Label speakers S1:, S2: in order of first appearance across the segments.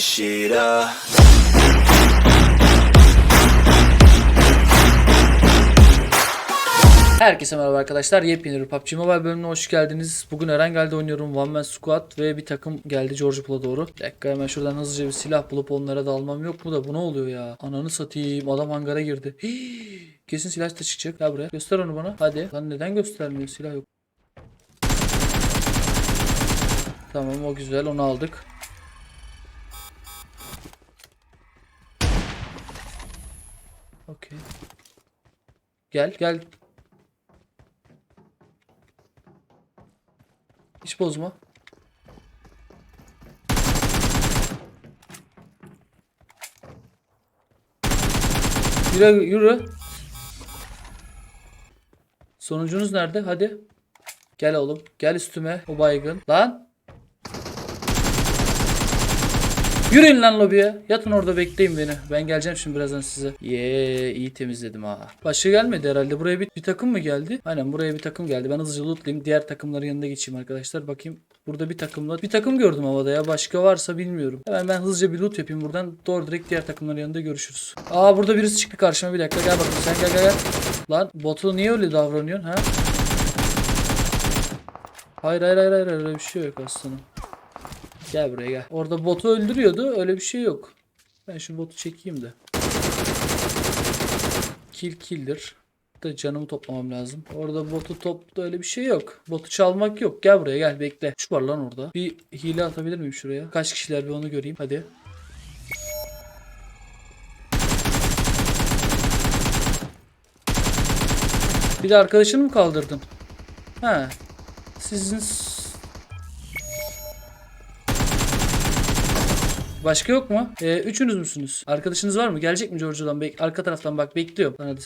S1: this.
S2: Herkese merhaba arkadaşlar. Yepyeni bir PUBG Mobile bölümüne hoş geldiniz. Bugün Erengel'de oynuyorum. One Man Squad ve bir takım geldi George Pool'a doğru. Bir dakika hemen şuradan hızlıca bir silah bulup onlara da almam yok mu da bu ne oluyor ya? Ananı satayım. Adam hangara girdi. Hii, Kesin silah da çıkacak. Gel buraya. Göster onu bana. Hadi. Lan neden göstermiyor? Silah yok. Tamam o güzel. Onu aldık. Gel gel Hiç bozma. Yürü yürü. Sonucunuz nerede? Hadi. Gel oğlum. Gel üstüme. O baygın. Lan. Yürüyün lan lobiye. Yatın orada bekleyin beni. Ben geleceğim şimdi birazdan size. Yee iyi temizledim ha. Başka gelmedi herhalde. Buraya bir, bir takım mı geldi? Aynen buraya bir takım geldi. Ben hızlıca lootlayayım. Diğer takımların yanına geçeyim arkadaşlar. Bakayım. Burada bir takımla bir takım gördüm havada ya. Başka varsa bilmiyorum. Hemen ben hızlıca bir loot yapayım buradan. Doğru direkt diğer takımların yanında görüşürüz. Aa burada birisi çıktı karşıma. Bir dakika gel bakayım. Sen gel gel gel. Lan botu niye öyle davranıyorsun ha? Hayır hayır hayır hayır öyle bir şey yok aslında. Gel buraya gel. Orada botu öldürüyordu. Öyle bir şey yok. Ben şu botu çekeyim de. Kill killdir. Da canımı toplamam lazım. Orada botu topta öyle bir şey yok. Botu çalmak yok. Gel buraya gel bekle. Şu var lan orada. Bir hile atabilir miyim şuraya? Kaç kişiler bir onu göreyim. Hadi. Bir de arkadaşını mı kaldırdın? Ha. Sizin Başka yok mu? Ee, üçünüz müsünüz? Arkadaşınız var mı? Gelecek mi George'dan? Bek arka taraftan bak bekliyorum. Hadi.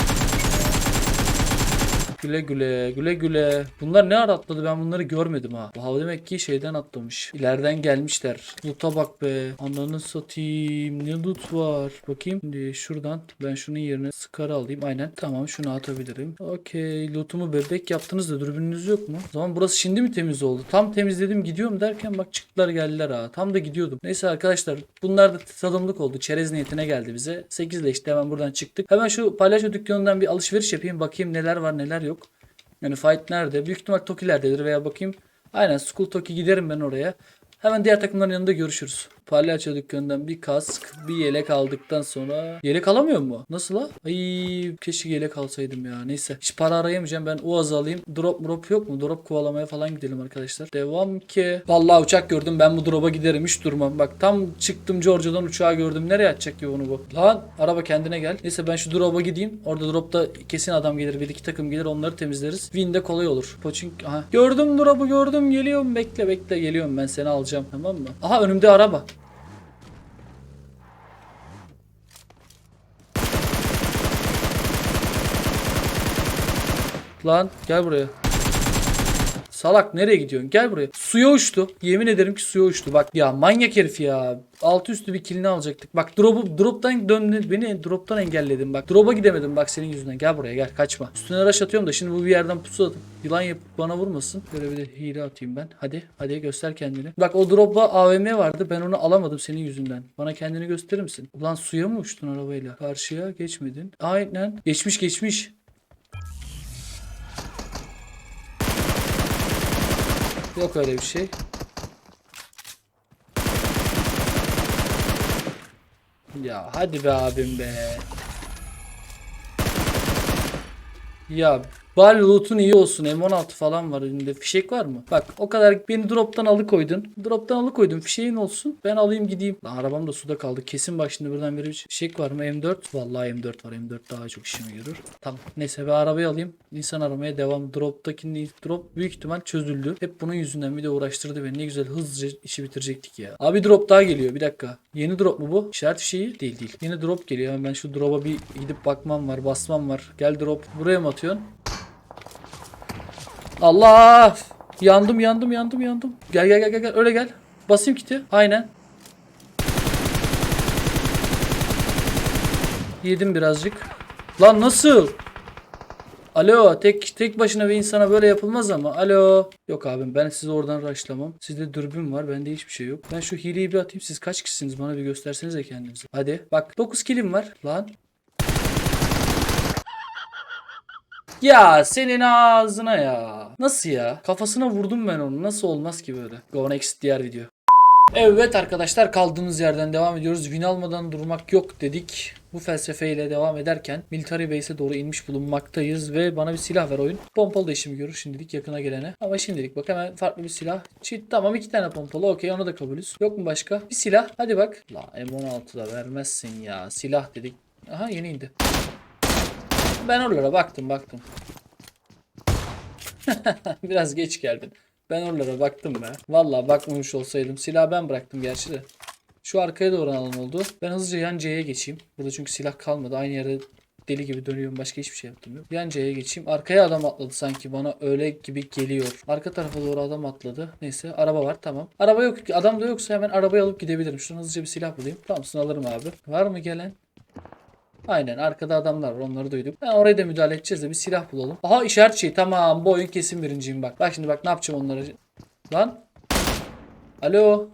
S2: Güle güle güle güle. Bunlar ne ara atladı ben bunları görmedim ha. Bu demek ki şeyden atlamış. İleriden gelmişler. Loot'a bak be. Ananı satayım. Ne loot var. Bakayım. Şimdi şuradan ben şunun yerine skarı alayım. Aynen. Tamam şunu atabilirim. Okey. Lootumu bebek yaptınız da dürbününüz yok mu? O zaman burası şimdi mi temiz oldu? Tam temizledim gidiyorum derken bak çıktılar geldiler ha. Tam da gidiyordum. Neyse arkadaşlar bunlar da tadımlık oldu. Çerez niyetine geldi bize. 8 ile işte hemen buradan çıktık. Hemen şu palyaço dükkanından bir alışveriş yapayım. Bakayım neler var neler yok. Yani fight nerede? Büyük ihtimal Toki'lerdedir veya bakayım. Aynen School Toki giderim ben oraya. Hemen diğer takımların yanında görüşürüz. Palyaço dükkanından bir kask, bir yelek aldıktan sonra... Yelek alamıyor mu? Nasıl ha? Ay keşke yelek alsaydım ya. Neyse. Hiç para arayamayacağım. Ben Uaz alayım. Drop drop yok mu? Drop kovalamaya falan gidelim arkadaşlar. Devam ki. Vallahi uçak gördüm. Ben bu drop'a giderim. Hiç durmam. Bak tam çıktım Georgia'dan uçağı gördüm. Nereye atacak ki onu bu? Lan araba kendine gel. Neyse ben şu drop'a gideyim. Orada drop'ta kesin adam gelir. Bir iki takım gelir. Onları temizleriz. Win de kolay olur. Poçink. Aha. Gördüm drop'u gördüm. Geliyorum. Bekle bekle. Geliyorum ben seni alacağım. Tamam mı? Aha önümde araba. Lan gel buraya. Salak nereye gidiyorsun? Gel buraya. Suya uçtu. Yemin ederim ki suya uçtu. Bak ya manyak herif ya. Altı üstü bir kilini alacaktık. Bak drop'u drop'tan döndü. Beni drop'tan engelledin bak. Drop'a gidemedim bak senin yüzünden. Gel buraya gel kaçma. Üstüne rush atıyorum da şimdi bu bir yerden pusu atıp yılan yapıp bana vurmasın. Böyle bir de hile atayım ben. Hadi hadi göster kendini. Bak o drop'a AVM vardı. Ben onu alamadım senin yüzünden. Bana kendini gösterir misin? Ulan suya mı uçtun arabayla? Karşıya geçmedin. Aynen. Geçmiş geçmiş. Yok öyle bir şey. Ya hadi be abim be. Ya bari loot'un iyi olsun. M16 falan var elinde. Fişek var mı? Bak o kadar beni drop'tan alıkoydun. Drop'tan alıkoydun. Fişeğin olsun. Ben alayım gideyim. Lan arabam da suda kaldı. Kesin bak şimdi buradan bir fişek var mı? M4. Vallahi M4 var. M4 daha çok işime görür. Tamam. Neyse ben arabayı alayım. İnsan aramaya devam. Drop'takini drop büyük ihtimal çözüldü. Hep bunun yüzünden bir de uğraştırdı beni. Ne güzel hızlıca işi bitirecektik ya. Abi drop daha geliyor. Bir dakika. Yeni drop mu bu? İşaret fişeği değil değil. Yeni drop geliyor. Hemen ben şu drop'a bir gidip bakmam var. Basmam var. Gel drop. Buraya mı atıyorsun? Allah! Yandım yandım yandım yandım. Gel gel gel gel öyle gel. Basayım kiti. Aynen. Yedim birazcık. Lan nasıl? Alo tek tek başına bir insana böyle yapılmaz ama. Alo. Yok abim ben sizi oradan raşlamam. Sizde dürbün var bende hiçbir şey yok. Ben şu hileyi bir atayım siz kaç kişisiniz bana bir göstersenize kendinizi. Hadi bak 9 kilim var lan. Ya senin ağzına ya. Nasıl ya? Kafasına vurdum ben onu. Nasıl olmaz ki böyle? Go next diğer video. Evet arkadaşlar kaldığımız yerden devam ediyoruz. Win almadan durmak yok dedik. Bu felsefeyle devam ederken Military Base'e doğru inmiş bulunmaktayız ve bana bir silah ver oyun. Pompalı da işimi görür şimdilik yakına gelene. Ama şimdilik bak hemen farklı bir silah. Çit tamam iki tane pompalı okey onu da kabulüz. Yok mu başka? Bir silah hadi bak. La M16 da vermezsin ya. Silah dedik. Aha yeni indi. Ben oralara baktım baktım. Biraz geç geldin. Ben oralara baktım be. Vallahi bakmamış olsaydım. Silahı ben bıraktım gerçi de. Şu arkaya doğru alan oldu. Ben hızlıca yan C'ye geçeyim. Burada çünkü silah kalmadı. Aynı yerde deli gibi dönüyorum. Başka hiçbir şey yaptım yok. Yan C'ye geçeyim. Arkaya adam atladı sanki. Bana öyle gibi geliyor. Arka tarafa doğru adam atladı. Neyse araba var tamam. Araba yok. Adam da yoksa hemen arabayı alıp gidebilirim. Şuradan hızlıca bir silah bulayım. Tamamsın alırım abi. Var mı gelen? Aynen arkada adamlar var onları duyduk. Ben oraya da müdahale edeceğiz de bir silah bulalım. Aha işaret şey tamam bu oyun kesin birinciyim bak. Bak şimdi bak ne yapacağım onları. Lan. Alo.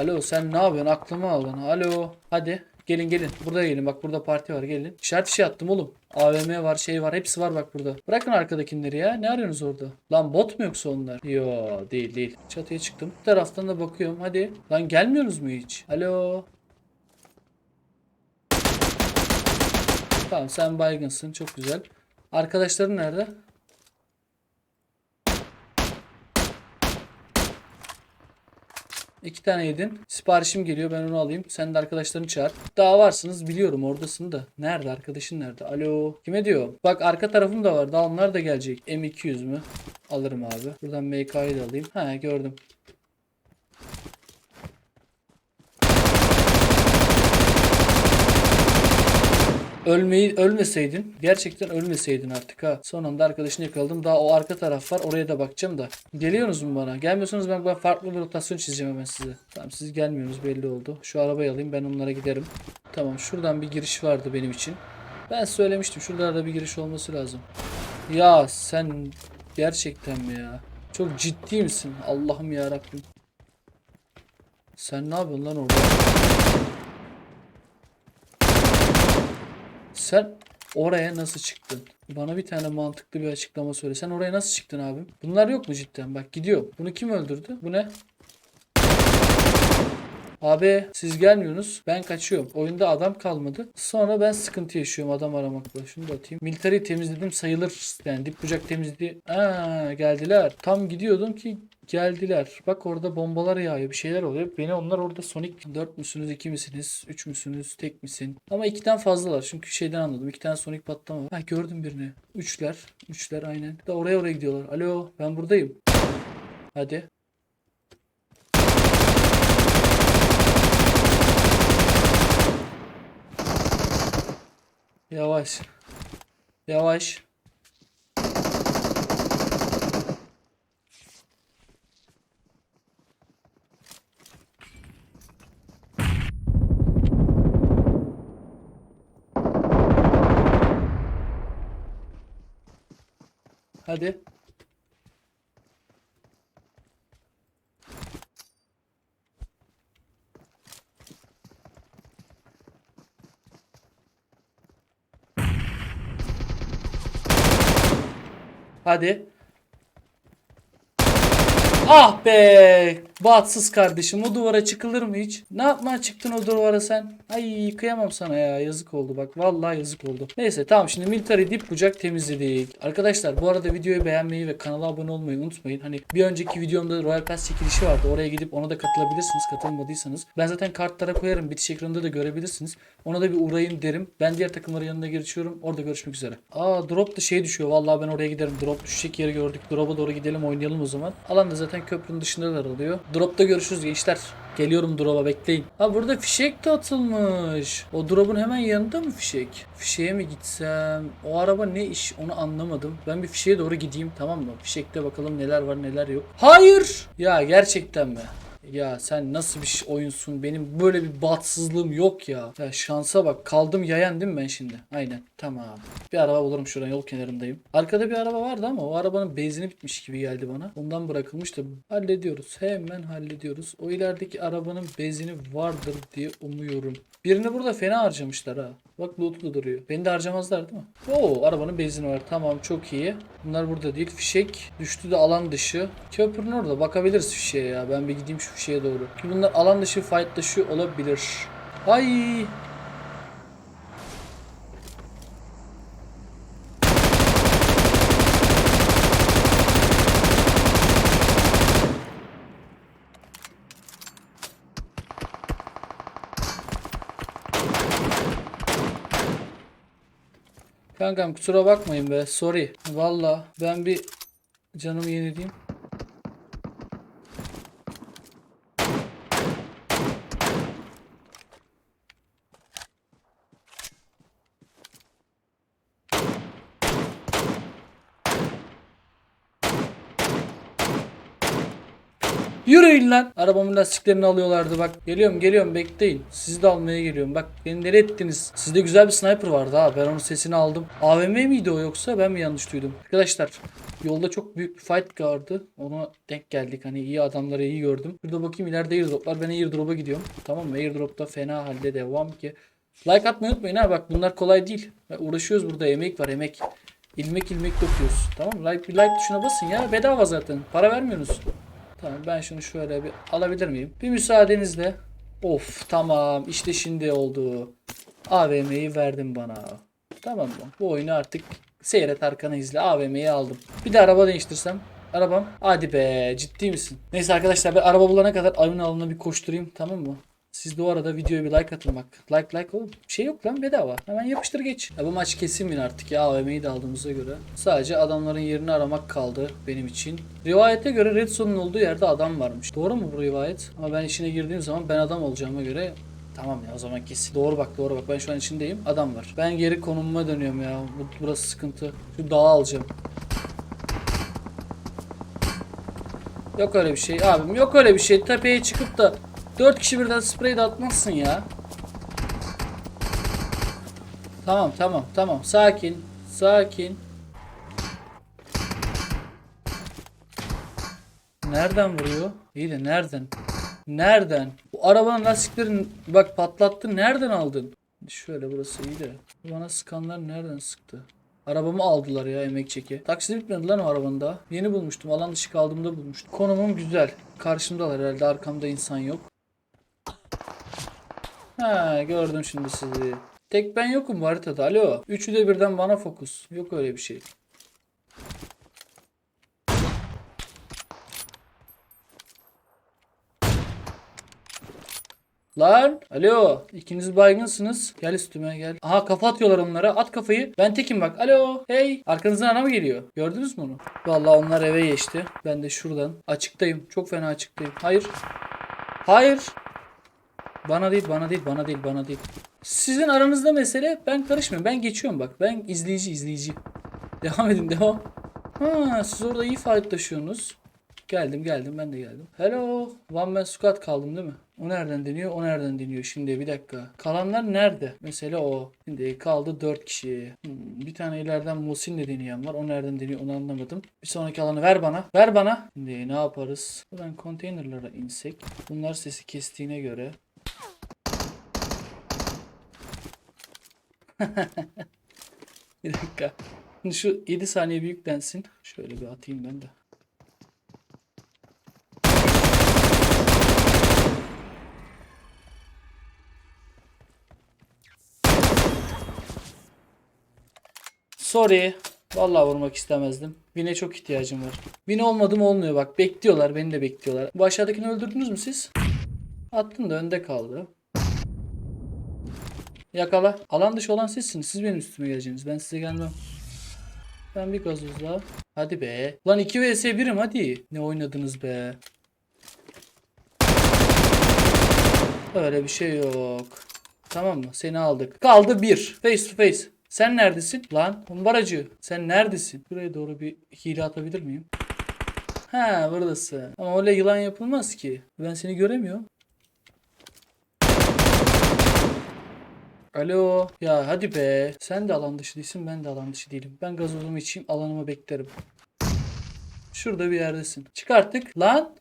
S2: Alo sen ne yapıyorsun aklımı aldın. Alo. Hadi gelin gelin buraya gelin bak burada parti var gelin. İşaret şey attım oğlum. AVM var şey var hepsi var bak burada. Bırakın arkadakileri ya ne arıyorsunuz orada? Lan bot mu yoksa onlar? Yo değil değil. Çatıya çıktım. Bu taraftan da bakıyorum hadi. Lan gelmiyorsunuz mu hiç? Alo. Tamam sen baygınsın çok güzel. Arkadaşların nerede? İki tane yedin. Siparişim geliyor ben onu alayım. Sen de arkadaşlarını çağır. Daha varsınız biliyorum oradasın da. Nerede arkadaşın nerede? Alo. Kime diyor? Bak arka tarafım da var. Daha onlar da gelecek. M200 mü? Alırım abi. Buradan MK'yı da alayım. Ha gördüm. Ölmeyi ölmeseydin gerçekten ölmeseydin artık ha. Son anda arkadaşını yakaladım. Daha o arka taraf var. Oraya da bakacağım da. Geliyorsunuz mu bana? Gelmiyorsanız ben, ben farklı bir rotasyon çizeceğim hemen size. Tamam siz gelmiyorsunuz belli oldu. Şu arabayı alayım ben onlara giderim. Tamam şuradan bir giriş vardı benim için. Ben söylemiştim şuralarda bir giriş olması lazım. Ya sen gerçekten mi ya? Çok ciddi misin? Allah'ım ya Rabbim. Sen ne yapıyorsun lan orada? Sen oraya nasıl çıktın? Bana bir tane mantıklı bir açıklama söyle. Sen oraya nasıl çıktın abim? Bunlar yok mu cidden? Bak gidiyor. Bunu kim öldürdü? Bu ne? Abi siz gelmiyorsunuz. Ben kaçıyorum. Oyunda adam kalmadı. Sonra ben sıkıntı yaşıyorum adam aramakla. Şunu da atayım. Military temizledim sayılır. Yani dip bucak temizledi. Aa geldiler. Tam gidiyordum ki geldiler. Bak orada bombalar yağıyor. Bir şeyler oluyor. Beni onlar orada Sonic 4 müsünüz? 2 misiniz? 3 müsünüz? Tek misin? Ama 2'den fazlalar. Çünkü şeyden anladım. 2 tane Sonic patlama. Ha gördüm birini. 3'ler. 3'ler aynen. Da oraya oraya gidiyorlar. Alo ben buradayım. Hadi. Yavaş. Yavaş. Hadi. Hadi. Ah be! Bahtsız kardeşim o duvara çıkılır mı hiç? Ne yapmaya çıktın o duvara sen? Ay kıyamam sana ya yazık oldu bak vallahi yazık oldu. Neyse tamam şimdi military dip bucak temizledik. Arkadaşlar bu arada videoyu beğenmeyi ve kanala abone olmayı unutmayın. Hani bir önceki videomda Royal Pass çekilişi vardı. Oraya gidip ona da katılabilirsiniz katılmadıysanız. Ben zaten kartlara koyarım. Bitiş ekranında da görebilirsiniz. Ona da bir uğrayın derim. Ben diğer takımların yanına geçiyorum. Orada görüşmek üzere. Aa drop da şey düşüyor. Vallahi ben oraya giderim. Drop düşecek yeri gördük. Drop'a doğru gidelim oynayalım o zaman. Alan da zaten köprünün dışındalar oluyor. Drop'ta görüşürüz gençler. Geliyorum drop'a bekleyin. Ha burada fişek de atılmış. O drop'un hemen yanında mı fişek? Fişeğe mi gitsem? O araba ne iş onu anlamadım. Ben bir fişeğe doğru gideyim tamam mı? Fişekte bakalım neler var neler yok. Hayır! Ya gerçekten mi? Ya sen nasıl bir oyunsun? Benim böyle bir bahtsızlığım yok ya. Ya şansa bak. Kaldım yayan değil mi ben şimdi? Aynen. Tamam. Bir araba bulurum şuradan yol kenarındayım. Arkada bir araba vardı ama o arabanın benzini bitmiş gibi geldi bana. Ondan bırakılmış da hallediyoruz. Hemen hallediyoruz. O ilerideki arabanın benzini vardır diye umuyorum. Birini burada fena harcamışlar ha. Bak loot'u da duruyor. Beni de harcamazlar değil mi? Oo arabanın benzini var. Tamam çok iyi. Bunlar burada değil. Fişek düştü de alan dışı. Köprünün orada bakabiliriz fişeğe ya. Ben bir gideyim şu fişeğe doğru. Ki bunlar alan dışı fight dışı olabilir. Ay Kankam kusura bakmayın be. Sorry. Valla ben bir canımı yenileyim. Yürüyün lan. Arabamın lastiklerini alıyorlardı bak. Geliyorum geliyorum bekleyin. Sizi de almaya geliyorum. Bak beni nereye ettiniz? Sizde güzel bir sniper vardı ha. Ben onun sesini aldım. AVM miydi o yoksa ben mi yanlış duydum? Arkadaşlar yolda çok büyük bir fight vardı. Ona denk geldik. Hani iyi adamları iyi gördüm. Burada bakayım ileride airdroplar. Ben airdrop'a gidiyorum. Tamam mı? Airdrop'ta fena halde devam ki. Like atmayı unutmayın ha. Bak bunlar kolay değil. Uğraşıyoruz burada. Emek var emek. İlmek ilmek döküyoruz. Tamam mı? Like, bir like tuşuna basın ya. Bedava zaten. Para vermiyorsunuz. Tamam ben şunu şöyle bir alabilir miyim? Bir müsaadenizle. Of tamam işte şimdi oldu. AVM'yi verdim bana. Tamam mı? Bu oyunu artık seyret arkanı izle. AVM'yi aldım. Bir de araba değiştirsem. Arabam. Hadi be ciddi misin? Neyse arkadaşlar ben araba bulana kadar ayın alanına bir koşturayım tamam mı? Siz de o arada videoya bir like atın bak. Like like oğlum. Bir şey yok lan bedava. Hemen yapıştır geç. Ya bu maç kesin win artık ya AVM'yi de aldığımıza göre. Sadece adamların yerini aramak kaldı benim için. Rivayete göre Red Zone'un olduğu yerde adam varmış. Doğru mu bu rivayet? Ama ben içine girdiğim zaman ben adam olacağıma göre Tamam ya o zaman kesin. Doğru bak doğru bak. Ben şu an içindeyim. Adam var. Ben geri konumuma dönüyorum ya. Bu, burası sıkıntı. Şu dağı alacağım. Yok öyle bir şey abim. Yok öyle bir şey. Tepeye çıkıp da 4 kişi birden sprey de atmazsın ya. Tamam tamam tamam. Sakin. Sakin. Nereden vuruyor? İyi de nereden? Nereden? Bu arabanın lastiklerini bak patlattın. Nereden aldın? Şöyle burası iyi de. Bana sıkanlar nereden sıktı? Arabamı aldılar ya emek çeki. Taksidi bitmedi lan o arabanın daha. Yeni bulmuştum. Alan dışı kaldığımda bulmuştum. Konumum güzel. Karşımdalar herhalde. Arkamda insan yok. Ha gördüm şimdi sizi. Tek ben yokum bu haritada. Alo. Üçü de birden bana fokus. Yok öyle bir şey. Lan alo ikiniz baygınsınız. Gel üstüme gel. Aha kafa atıyorlar onlara. At kafayı. Ben tekim bak. Alo hey. Arkanızdan ana mı geliyor. Gördünüz mü onu? Vallahi onlar eve geçti. Ben de şuradan. Açıktayım. Çok fena açıktayım. Hayır. Hayır bana değil bana değil bana değil bana değil sizin aranızda mesele ben karışmıyorum ben geçiyorum bak ben izleyici izleyici devam edin devam ha siz orada iyi fight taşıyorsunuz Geldim geldim ben de geldim. Hello. One man squad kaldım değil mi? O nereden deniyor? O nereden deniyor? Şimdi bir dakika. Kalanlar nerede? Mesela o. Şimdi kaldı 4 kişi. Hmm, bir tane ileriden Musin'le deneyen var. O nereden deniyor onu anlamadım. Bir sonraki alanı ver bana. Ver bana. Şimdi ne yaparız? Buradan konteynerlara insek. Bunlar sesi kestiğine göre. bir dakika. Şimdi şu 7 saniye bir yüklensin. Şöyle bir atayım ben de. Sorry. Vallahi vurmak istemezdim. Win'e çok ihtiyacım var. Win olmadım olmuyor bak. Bekliyorlar. Beni de bekliyorlar. Bu aşağıdakini öldürdünüz mü siz? Attın da önde kaldı. Yakala. Alan dışı olan sizsiniz. Siz benim üstüme geleceksiniz. Ben size gelmem. Ben bir gazoz daha. Hadi be. Lan 2 vs 1'im hadi. Ne oynadınız be. Öyle bir şey yok. Tamam mı? Seni aldık. Kaldı bir. Face to face. Sen neredesin? Lan kumbaracı. Sen neredesin? Buraya doğru bir hile atabilir miyim? Ha buradasın. Ama öyle yılan yapılmaz ki. Ben seni göremiyorum. Alo. Ya hadi be. Sen de alan dışı değilsin ben de alan dışı değilim. Ben gazozumu içeyim alanımı beklerim. Şurada bir yerdesin. Çık artık. Lan.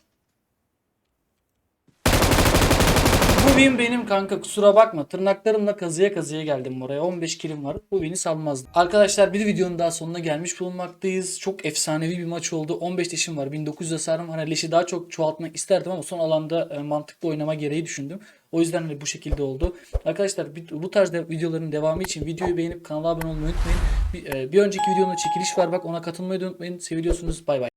S2: Win benim kanka kusura bakma. Tırnaklarımla kazıya kazıya geldim buraya. 15 kilim var. Bu beni salmazdı. Arkadaşlar bir videonun daha sonuna gelmiş bulunmaktayız. Çok efsanevi bir maç oldu. 15 leşim var. 1900 hasarım. Hani leşi daha çok çoğaltmak isterdim ama son alanda e, mantıklı oynama gereği düşündüm. O yüzden hani bu şekilde oldu. Arkadaşlar bu tarz de- videoların devamı için videoyu beğenip kanala abone olmayı unutmayın. Bir, e, bir önceki videonun çekiliş var bak ona katılmayı unutmayın. Seviliyorsunuz. Bay bay.